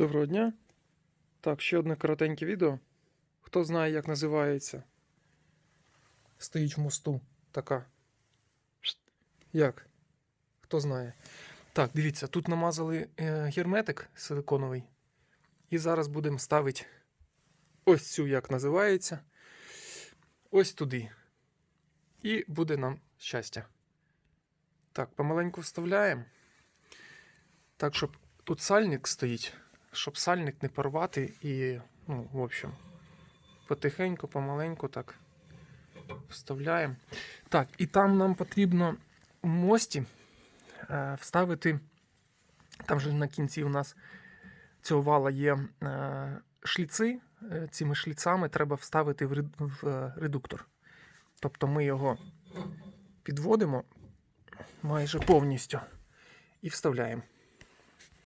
Доброго дня. Так, ще одне коротеньке відео. Хто знає, як називається? Стоїть в мосту така. Як? Хто знає? Так, дивіться, тут намазали е, герметик силиконовий. І зараз будемо ставити ось цю, як називається. Ось туди. І буде нам щастя. Так, помаленьку вставляємо. Так, щоб тут сальник стоїть, щоб сальник не порвати і, ну, в общем, потихеньку, помаленьку так вставляємо. Так, і там нам потрібно в мості е, вставити. Там же на кінці у нас цього вала є е, шліци. Е, Цими шліцами треба вставити в, е, редуктор. Тобто ми його підводимо майже повністю і вставляємо.